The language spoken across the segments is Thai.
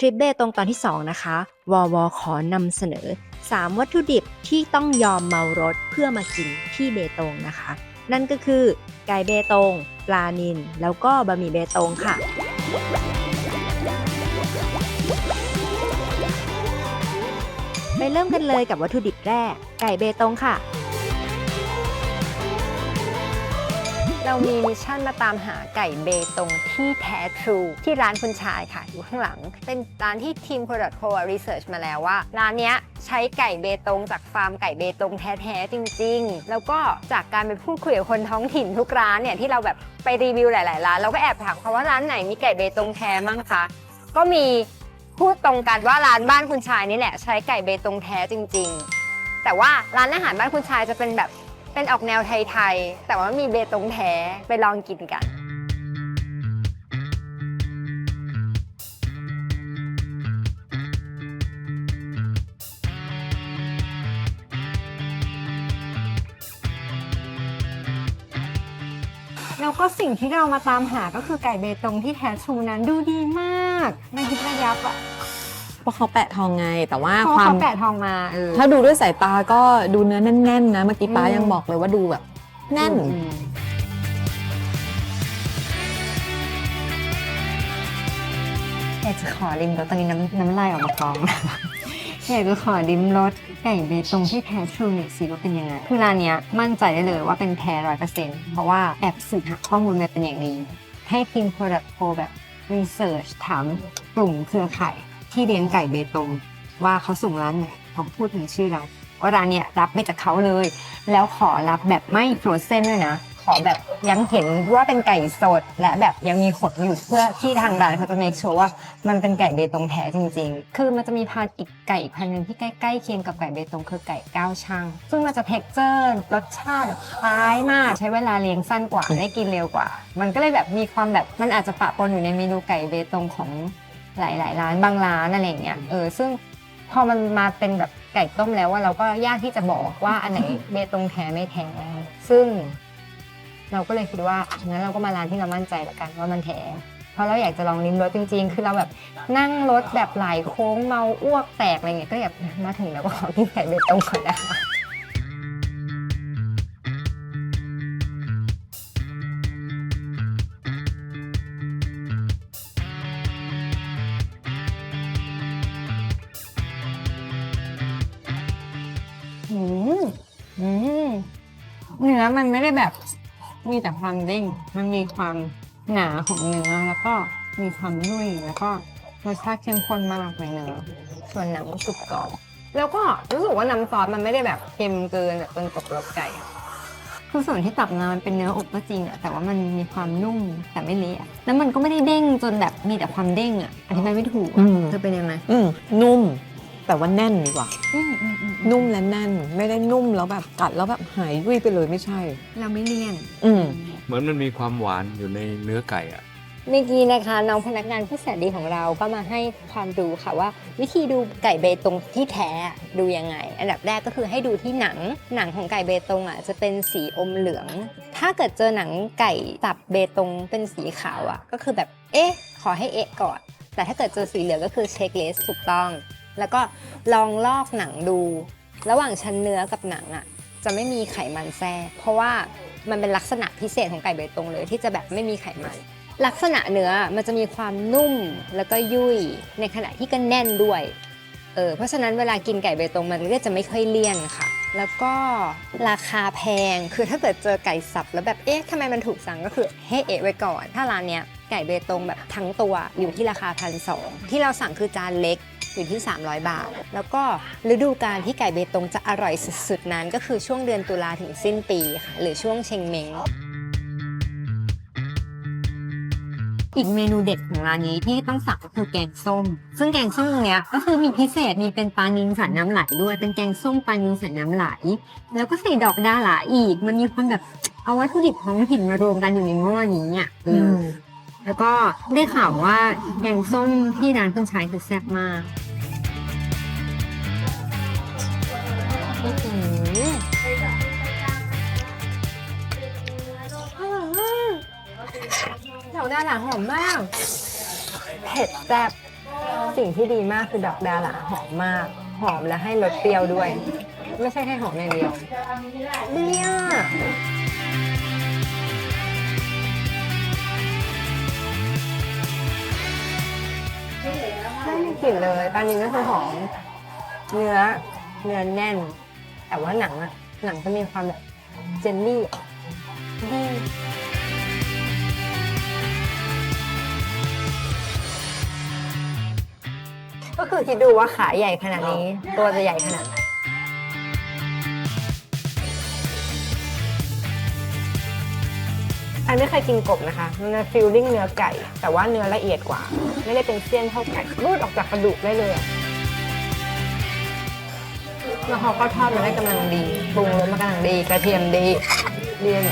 ทริปเบตงตอนที่ 2 นะคะ วอวขอนำเสนอ 3 วัตถุดิบที่ต้องยอมเมารถเพื่อมากินที่เบตงนะคะ นั่นก็คือ ไก่เบตง ปลานิลแล้วก็บะหมี่เบตงค่ะไปเริ่มกันเลยกับวัตถุดิบแรก ไก่เบตงค่ะ เรามีมิชชั่นมาตามหาไก่เบตงที่แท้ทรูที่ร้านคุณชายค่ะ อยู่ข้างหลัง เป็นร้านที่ทีม Product Co รีเสิร์ชมาแล้วว่า ร้านเนี้ยใช้ไก่เบตงจากฟาร์มไก่เบตงแท้ๆจริง ๆ แล้วก็จากการไปพูดคุยกับคนท้องถิ่นทุกร้านเนี่ยที่เราแบบไปรีวิวหลายๆร้านเราก็แอบถามเขาว่าร้านไหนมีไก่เบตงแท้มั่งคะก็มีพูดตรงกันว่าร้านบ้านคุณชายนี่แหละใช้ไก่เบตงแท้จริง ๆ แต่ว่าร้านอาหารบ้านคุณชายจะเป็นแบบ เป็นออกแนวไทยๆ แต่ว่ามีเบตงแท้ ไปลองกินกัน แล้วก็สิ่งที่เรามาตามหาก็คือไก่เบตงที่แท้ทรูนั้นดูดีมากไม่ยิบระยับอะ ราะเขาแปะทองไง แต่ว่าเพราะความเขาแปะทองมาเออถ้าดูด้วยสายตาก็ดูเนื้อแน่นๆนะเมื่อกี้ป้าอืมยังบอกเลยว่าดูแบบ แน่น อืมอยากจะขอริมรสตอนนี้น้ำน้ำลายออกมากอง อยากจะขอริมรสไก่เบตงที่แท้ทรูหน่อยสิว่าเป็นยังไงคือร้านเนี้ยมั่นใจได้เลยว่าเป็นแท้ร้อยเปอร์เซ็นต์เพราะว่าแอบสืบหาข้อมูลมาเป็นอย่างดี ให้ทีม Product Pro แบบรีเสิร์ชถามกลุ่มเครือข่าย ที่เลี้ยงไก่เบตงว่าเขาส่งร้านไหนผมพูดถึงชื่อร้านว่าร้านเนี้ยรับไม่จากเขาเลย แล้วขอรับแบบไม่โฟรเซนด้วยนะ ขอแบบยังเห็นว่าเป็นไก่สด และแบบยังมีขนอยู่เพื่อที่ทางร้านเขาจะ make sure ว่ามันเป็นไก่เบตงแท้จริง ๆ คือมันจะมีพันธุ์อีกไก่อีกพันธุ์หนึ่งที่ใกล้ๆเคียงกับไก่เบตงคือไก่ก้าวช่าง ซึ่งมันจะเท็กเจอร์รสชาติคล้ายมากใช้เวลาเลี้ยงสั้นกว่าได้กินเร็วกว่า มันก็เลยแบบมีความแบบมันอาจจะปะปนอยู่ในเมนูไก่เบตงของ หลาย ๆ ร้านบางร้านอะไรอย่างเงี้ยเออซึ่งพอมันมาเป็นแบบไก่ต้มแล้วว่าเราก็ยากที่จะบอกว่าอันไหนเบตงแท้ไม่แท้ซึ่ง เราก็เลยคิดว่างั้นเราก็มาร้านที่เรามั่นใจละกันว่ามันแท้เพราะเราอยากจะลองลิ้มรสจริง ๆ คือเราแบบนั่งรถแบบหลายโค้งเมาอ้วกแตกอะไรเงี้ยก็แบบมาถึงแล้วก็ขอกินไก่เบตงก่อนนะคะ อืมอืมเนื้อมันไม่ได้แบบมีแต่ความเด้ง มันมีความหนาของเนื้อแล้วก็มีความนุ่ยแล้วก็รสชาติเข้มข้นมากในเนื้อส่วนหนังกรุบกรอบแล้วก็รู้สึกว่าน้ำซอสมันไม่ได้แบบเค็มเกินแบบจนกรอบรสไก่อะคือส่วนที่ตับมามันเป็นเนื้ออบก็จริงอะแต่ว่ามันมีความนุ่มแต่ไม่เละอะแล้วมันก็ไม่ได้เด้งจนแบบมีแต่ความเด้งอะอธิบายไม่ถูกอือะมจะเป็นยังไงอืมนุ่ม แต่ว่าแน่นดีกว่าอืมอืมอืมนุ่มและแน่น ไม่ได้นุ่มแล้วแบบกัดแล้วแบบหายยุ่ยไปเลยไม่ใช่ เราไม่เลี่ยน อืมเหมือนมันมีความหวานอยู่ในเนื้อไก่อะเมื่อกี้นะคะน้องพนักงานผู้แสนดีของเราก็มาให้ความรู้ค่ะว่า วิธีดูไก่เบตงที่แท้ดูยังไง อันดับแรกก็คือให้ดูที่หนังหนังของไก่เบตงอะจะเป็นสีอมเหลือง ถ้าเกิดเจอหนังไก่สับเบตงเป็นสีขาวอะ ก็คือแบบเอ๊ะ ขอให้เอ๊ะก่อนแต่ถ้าเกิดเจอสีเหลืองก็คือเช็คเลสถูกต้อง แล้วก็ลองลอกหนังดู ระหว่างชั้นเนื้อกับหนังอะจะไม่มีไขมันแทรกเพราะว่ามันเป็นลักษณะพิเศษของไก่เบตงเลย ที่จะแบบไม่มีไขมัน ลักษณะเนื้อมันจะมีความนุ่มแล้วก็ยุ่ยในขณะที่ก็แน่นด้วยเออเพราะฉะนั้นเวลากินไก่เบตงมันก็จะไม่ค่อยเลี่ยนค่ะ แล้วก็ราคาแพงคือถ้าเกิดเจอไก่สับแล้วแบบเอ๊ะทำไมมันถูกสั่งก็คือให้เอะไว้ก่อน ถ้าร้านเนี้ยไก่เบตงแบบทั้งตัวอยู่ที่ราคาพันสองที่เราสั่งคือจานเล็ก อยู่ที่ 300 บาท แล้วก็ฤดูกาลที่ไก่เบตงจะอร่อยสุดๆนั้น ก็คือช่วงเดือนตุลาถึงสิ้นปีค่ะหรือช่วงเชงเม้งอีกเมนูเด็ดของร้านนี้ที่ต้องสั่งก็คือแกงส้ม ซึ่งแกงส้มตรงเนี้ยก็คือมีพิเศษมีเป็นปลานิลใส่น้ำไหลด้วย เป็นแกงส้มปลานิลใส่น้ำไหล แล้วก็ใส่ดอกดาหลาอีก มันมีความแบบเอาวัตถุดิบท้องถิ่นมารวมกันอยู่ในหม้อนี้อะเอออ แล้วก็ได้ข่าวว่าแกงส้มที่ร้านคุณชายคือแซ่บมากอื้อหืออร่อยมากดอกดาหลาหอมมาก เผ็ดแซ่บสิ่งที่ดีมากคือดอกดาหลาหอมมาก หอมและให้รสเปรี้ยวด้วย ไม่ใช่แค่หอมอย่างเดียวเนี่ย ลิ่นเลยปลานิลก็คือหอม เนื้อ เนื้อแน่น แต่ว่าหนังอะหนังจะมีความแบบเจลลี่ก็คือคิดดูว่าขาใหญ่ขนาดนี้ ตัวจะใหญ่ขนาดไหน อันไม่เคยกินกบนะคะ มันจะฟิลลิ่งเนื้อไก่ แต่ว่าเนื้อละเอียดกว่า ไม่ได้เป็นเส้นเท่าไก่รูดออกจากกระดูกได้เลยแล้วเขาก็ทอดมาได้กำลังดีปรุงรสมากำลังดี กระเทียมดีเรียน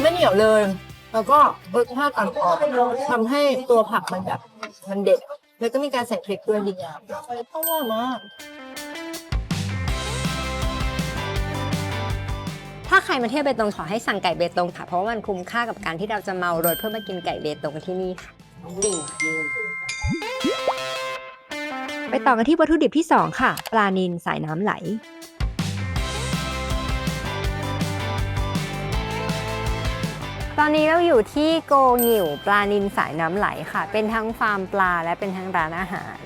ไม่เหนียวเลย แล้วก็รสชาติอ่อนๆทำให้ตัวผักมันแบบมันเด็ด แล้วก็มีการใส่พริกด้วยดีงามอร่อยมาก ถ้าใครมาเที่ยวเบตงขอให้สั่งไก่เบตงค่ะ เพราะว่ามันคุ้มค่ากับการที่เราจะเมารถเพื่อมากินไก่เบตงที่นี่ค่ะ ดีไปต่อกันที่วัตถุดิบที่ 2 ค่ะ ปลานิลสายน้ำไหล ตอนนี้เราอยู่ที่โกหนิวปลานินสายน้ำไหลค่ะ เป็นทั้งฟาร์มปลาและเป็นทั้งร้านอาหาร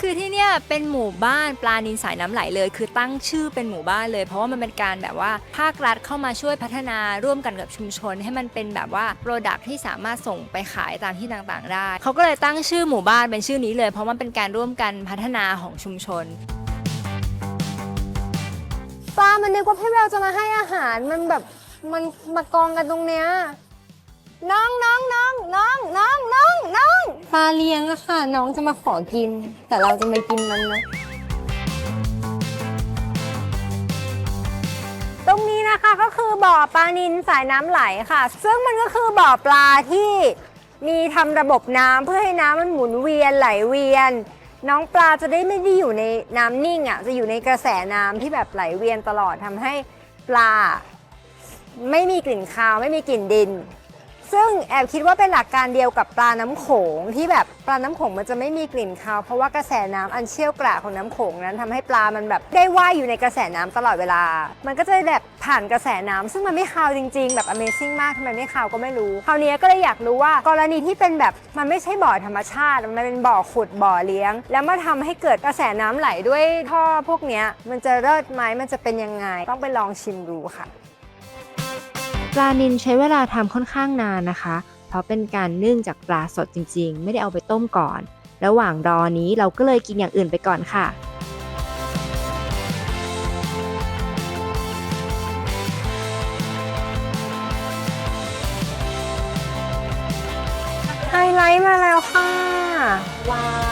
คือที่เนี่ยเป็นหมู่บ้านปลานินสายน้ำไหลเลย คือตั้งชื่อเป็นหมู่บ้านเลย เพราะว่ามันเป็นการแบบว่าภาครัฐเข้ามาช่วยพัฒนาร่วมกันกับชุมชน ให้มันเป็นแบบว่าโปรดักที่สามารถส่งไปขายตามที่ต่างๆได้เขาก็เลยตั้งชื่อหมู่บ้านเป็นชื่อนี้เลย เพราะมันเป็นการร่วมกันพัฒนาของชุมชนปลามันนึกว่าพี่แววจะมาให้อาหารมันแบบ มันมากองกันตรงเนี้ยน้องน้องน้องน้องน้องน้องน้องปลาเลี้ยงอะค่ะ น้องจะมาขอกิน แต่เราจะไม่กินมันนะตรงนี้นะคะก็คือบ่อปลานินสายน้ำไหลค่ะ ซึ่งมันก็คือบ่อปลาที่มีทำระบบน้ำเพื่อให้น้ำมันหมุนเวียนไหลเวียน น้องปลาจะได้ไม่ได้อยู่ในน้ำนิ่งอะจะอยู่ในกระแสน้ำที่แบบไหลเวียนตลอดทำให้ปลา ไม่มีกลิ่นคาวไม่มีกลิ่นดิน ซึ่งแอบคิดว่าเป็นหลักการเดียวกับปลาน้ำโขงที่แบบปลาน้ำโขงมันจะไม่มีกลิ่นคาวเพราะว่ากระแสน้ำอันเชี่ยวกราดของน้ำโขงนั้นทำให้ปลามันแบบได้ว่ายอยู่ในกระแสน้ำตลอดเวลา มันก็จะแบบผ่านกระแสน้ำซึ่งมันไม่คาวจริง ๆ แบบ Amazing มากทำไมไม่คาวก็ไม่รู้คราวนี้ก็เลยอยากรู้ว่ากรณีที่เป็นแบบมันไม่ใช่บ่อธรรมชาติ มันเป็นบ่อขุดบ่อเลี้ยง แล้วมาทำให้เกิดกระแสน้ำไหลด้วยท่อพวกนี้มันจะเลิศไหมมันจะเป็นยังไงต้องไปลองชิมดูค่ะ ปลานิลใช้เวลาทำค่อนข้างนานนะคะ เพราะเป็นการนึ่งจากปลาสดจริง ๆ ไม่ได้เอาไปต้มก่อน ระหว่างรอนี้เราก็เลยกินอย่างอื่นไปก่อนค่ะไฮไลท์มาแล้วค่ะ ว้าว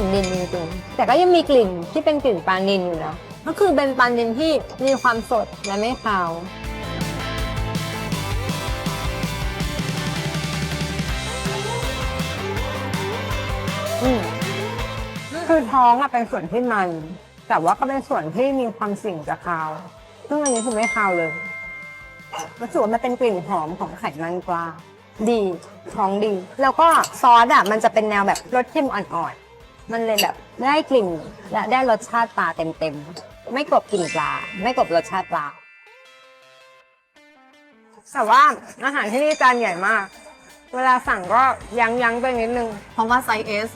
ลิ่นดินจริงๆ แต่ก็ยังมีกลิ่นที่เป็นกลิ่นปลานินอยู่นะก็คือเป็นปลานินที่มีความสดและไม่คาวอืมคือท้องอะเป็นส่วนที่มัน แต่ว่าก็เป็นส่วนที่มีความสิ่งจะคาวซึ่งอันนี้คือไม่คาวเลยรู้สึกว่ามันเป็นกลิ่นหอมของไขมันปลาดีท้องดี แล้วก็ซอสอะมันจะเป็นแนวแบบรสเค็มอ่อนๆ มันเลยแบบได้กลิ่นและได้รสชาติปลาเต็มๆ ไม่กลบกลิ่นปลา ไม่กลบรสชาติปลา แต่ว่าอาหารที่นี่จานใหญ่มาก เวลาสั่งก็ยั้งยั้งๆตัวเองนิดนึงเพราะว่าไซส์ S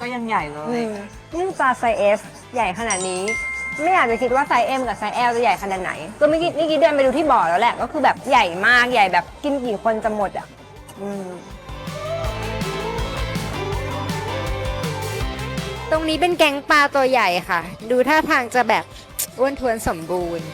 ก็ยังใหญ่เลอืยมนี่ปลาไซส์ S ใหญ่ขนาดนี้ ไม่อยากจะคิดว่าไซส์ M กับไซส์ L จะใหญ่ขนาดไหน ก็ไม่อกี้นี่กี้เดินไปดูที่บ่อแล้วแหละ ก็คือแบบใหญ่มากใหญ่แบบกินกี่คนจะหมดอะ อืม ตรงนี้เป็นแก๊งปลาตัวใหญ่ค่ะ ดูท่าทางจะแบบอ้วนท้วนสมบูรณ์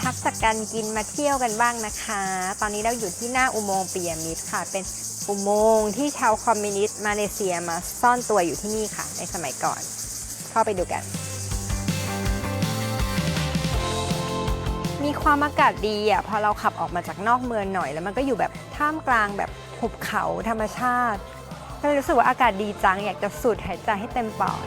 ทกจากการกินมาเที่ยวกันบ้างนะคะ ตอนนี้เราอยู่ที่หน้าอุโมงค์ปียมิตรค่ะ เป็นอุโมงค์ที่ชาวคอมมิวนิสต์มาเลเซียมาซ่อนตัวอยู่ที่นี่ค่ะ ในสมัยก่อน เข้าไปดูกัน มีความอากาศดีอะพอเราขับออกมาจากนอกเมืองหน่อย แล้วมันก็อยู่แบบท่ามกลางแบบหุบเขาธรรมชาติ ก็เลยรู้สึกว่าอากาศดีจัง อยากจะสูดหายใจให้เต็มปอด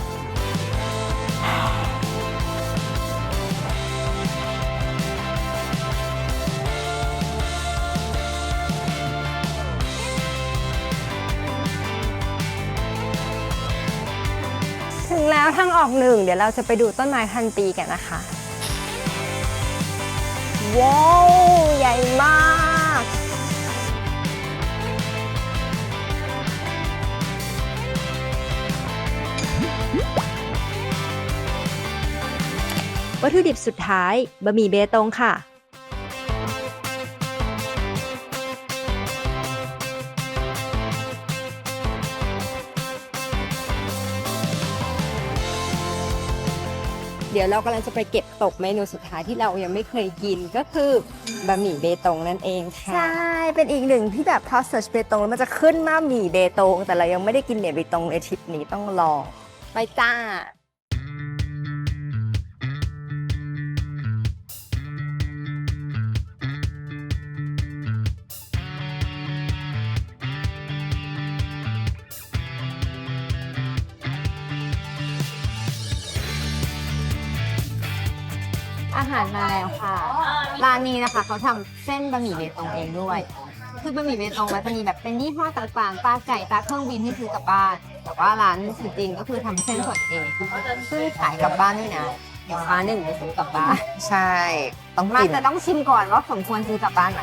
ถึงแล้วทางออกหนึ่ง เดี๋ยวเราจะไปดูต้นไม้พันปีกันนะคะ ว้าว ใหญ่มาก วัตถุดิบสุดท้ายบะหมี่เบตงค่ะ เดี๋ยวเรากำลังจะไปเก็บตกเมนูสุดท้ายที่เรายังไม่เคยกินก็คือบะหมี่เบตงนั่นเองค่ะ ใช่ เป็นอีกหนึ่งที่แบบพอเสิร์ชเบตงแล้วมันจะขึ้นมาหมี่เบตงแต่เรายังไม่ได้กินเนี่ยเบตงในทริปนี้ต้องลองไปจ้า อาหารมาแล้วค่ะ ร้านนี้นะคะ เขาทำเส้นบะหมี่เบตงเองด้วย คือบะหมี่เบตงมันจะมีแบบเป็นยี่ห้อต่างๆ ปลาไก่ปลาเครื่องบินที่ซื้อกลับบ้าน แต่ว่าร้านจริงๆก็คือทำเส้นสดเองซึ่งขายกลับบ้านด้วยนะเดี๋ยวร้านหนึ่งไปซื้อกลับบ้าน ใช่ ต้องมากินแต่ต้องชิมก่อนว่าสมควรซื้อกลับบ้านไหม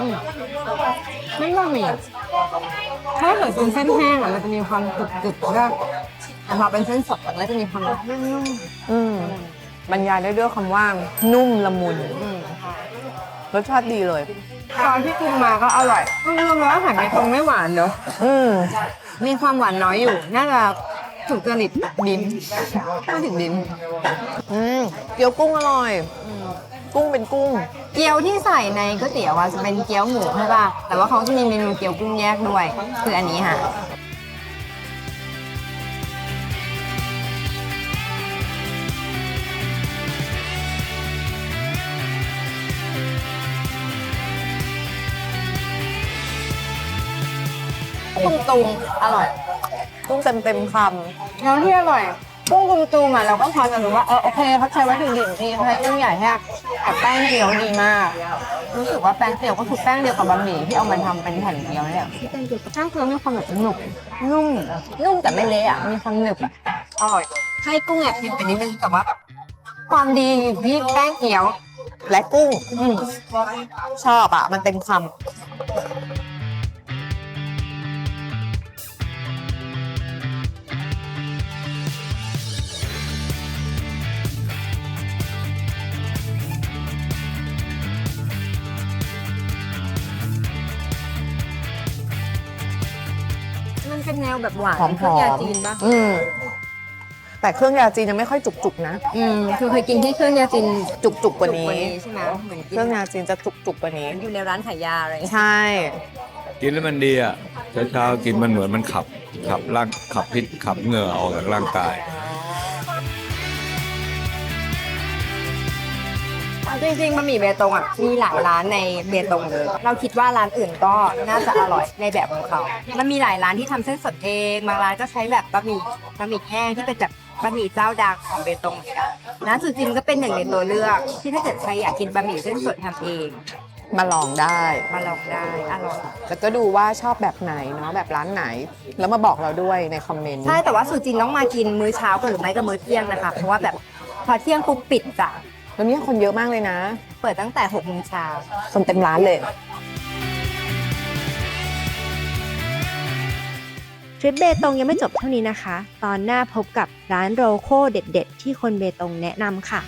อืมไม่บะหมี่ ถ้าเกิดเป็นเส้นแห้งอะมันจะมีความกรึบๆแล้วแต่พอเป็นเส้นสดมันก็จะมีความนุ่มอืมบรรยายได้ด้วยคำว่า นุ่มละมุนๆอืมรสชาติดีเลย ตอนที่กินมาก็อร่อยรวมๆแล้วอาหารในตรงไม่หวานเนอะอืมมีความหวานน้อยอยู่ น่าจะถูกจริตดิมพูดถึงดิมอืมเกี๊ยวกุ้งอร่อย กุ้งเป็นกุ้ง เกี๊ยวที่ใส่ในก๋วยเตี๋ยวอะจะเป็นเกี๊ยวหมูใช่ป่ะ แต่ว่าเขาจะมีเมนูเกี๊ยวกุ้งแยกด้วย คืออันนี้ค่ะกุ้งตุงอร่อย กุ้งเต็มเต็มๆคแล้วที่อร่อย กุ้งกุมตูมอะเราก็พอจะรู้ว่าเออโอเคเขาใช้วัตถุดิบดีเขาใช้กุ้งใหญ่แค่แต่แป้งเกี๊ยวดีมาก รู้สึกว่าแป้งเกี๊ยวก็คือแป้งเดียวกับบะหมี่ที่เอามาทำเป็นแผ่นเกี๊ยวเนี่ยแป้งเกี๊ยวแป้งมีความแบบหนุบนุ่มนุ่มแต่ไม่เละอะมีความหนึบอะอร่อยให้กุ้งแอบกินไปนิดนึงแต่ว่าความดีอยู่ที่แป้งเกี๊ยว และกุ้งอืมชอบอะ มันเต็มคำ วแบบหวานหอมๆ เครื่องยาจีนปะอืม แต่เครื่องยาจีนยังไม่ค่อยจุกๆนะ อืมคือเคยกินที่เครื่องยาจีนจุกๆกว่านี้ ใช่ไหมเหมือนเคกินรื่องยาจีนจะจุกๆกว่านี้ อยู่ในร้านขายยาอะไรอย่างเงี้ยใช่ กินแล้วมันดีอะเช้าๆกินมันเหมือนมันขับ ขับร่างขับพิษขับเหงื่อออกจากร่างกาย จริงๆบะหมี่เบตงอะมีหลายร้านในเบตงเลย เราคิดว่าร้านอื่นก็น่าจะอร่อยในแบบของเขา มันมีหลายร้านที่ทำเส้นสดเองบางร้านก็ใช้แบบบะหมี่บะหมี่แห้งที่เป็นแบบบะหมี่เจ้าดังของเบตงเหมือนกันร้านสุจินก็เป็นหนึ่งในตัวเลือก ที่ถ้าเกิดใครอยากกินบะหมี่เส้นสดทำเองมาลองได้มาลองได้อร่อย แล้วก็ดูว่าชอบแบบไหนเนาะแบบร้านไหน แล้วมาบอกเราด้วยในคอมเมนต์ใช่แต่ว่าสุจินต้องมากินมื้อเช้าก่อนหรือไม่ก็มื้อเที่ยงนะคะเพราะว่าแบบพอเที่ยงปุ๊บปิดจ้ะ วันนี้คนเยอะมากเลยนะ เปิดตั้งแต่หกโมงเช้าคนเต็มร้านเลย ทริปเบตงยังไม่จบเท่านี้นะคะ ตอนหน้าพบกับร้านโรโคเด็ดๆ ที่คนเบตงแนะนำค่ะ